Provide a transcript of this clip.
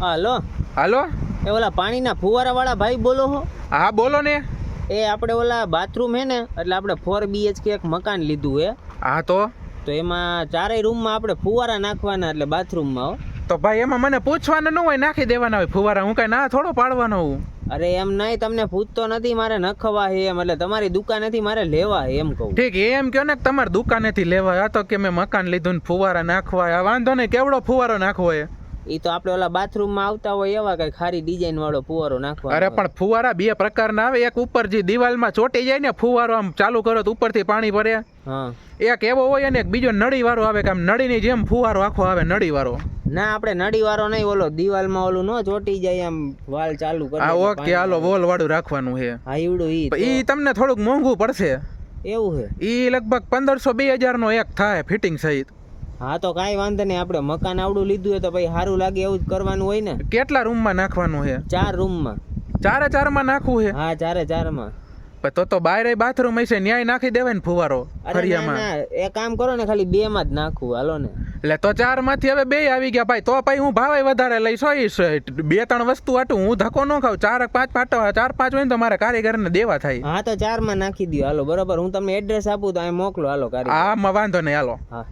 હાલો હાલો? એ ઓલા પાણીના ફુવારા વાળા ભાઈ બોલો હો. હા બોલો ને. એ આપણે ઓલા બાથરૂમ હે ને એટલે આપણે ફોર બીએચકે એક મકાન લીધું હે. હા તો? તો એમાં ચારેય રૂમમાં આપણે ફુવારા નાખવાના એટલે બાથરૂમમાં હો. તો ભાઈ એમાં મને પૂછવાનું ન હોય નાખી દેવાના હોય ફુવારા. હું કઈ ના થોડો પાડવાનો હું. અરે એમ નહીં તમને પૂછતો નથી મારે નખવા હે એમ એટલે તમારી દુકાનેથી મારે લેવા હે એમ કહું. ઠીક એમ કહો ને તમારી દુકાનેથી લેવા. આ તો કે મેં મકાન લીધું ને ફુવારા નાખવા. આ વાંધો નહીં કેવડો ફુવારો નાખવો એ? એ તો આપણે ઓલા બાથરૂમમાં આવતા હોય એવા કઈ ખારી ડિઝાઇન વાળો ફુવારો નાખવા અરે પણ ફુવારા બે પ્રકારના આવે. એક ઉપર જે દિવાલમાં ચોટી જાય ને ફુવારો આમ ચાલુ કરો તો ઉપરથી પાણી ભરે. હા. એક એવો હોય ને એક બીજો નળી વાળો આવે કે આમ નળીની જેમ ફુવારો આખો આવે નળી વાળો ના આપણે નડી વાળો નહીં ઓલો દિવાલમાં ઓલું ન ચોટી જાય આમ વાલ ચાલુ કરે આ ઓકે હાલો. વોલ વાળું રાખવાનું છે. હા એવડું ઈ ઈ તમને થોડુંક મોંઘું પડશે. એવું છે. ઈ લગભગ પંદરસો બે હજાર નો એક થાય ફિટિંગ સહિત હા તો કાંઈ વાંધો નહીં. આપણે મકાન આવડું લીધું હોય તો ભાઈ સારું લાગે એવું જ કરવાનું હોય ને. કેટલા રૂમમાં નાખવાનું છે? ચાર રૂમમાં. ચારે ચારમાં નાખવું છે? હા ચારે ચારમાં. તો તો બારે બાથરૂમ હશે ન્યાય નાખી દેવાય ને ફુવારો ફરિયામાં એ કામ કરો ને ખાલી બે માં જ નાખવું. હાલો ને. એટલે તો ચારમાંથી હવે બે આવી ગયા ભાઈ. તો ભાઈ હું ભાવે વધારે લઈશ. બે ત્રણ વસ્તુ આટું. હું ધક્કો ન ખાવ ચાર પાંચ પાટો ચાર પાંચ હોય ને તો મારે કારીગરને દેવા થાય. હા તો ચારમાં નાખી દો હાલો બરોબર. હું તમને એડ્રેસ આપું તો અહીં મોકલો. હાલો કારીગર. આમાં વાંધો નહીં. હાલો. હા.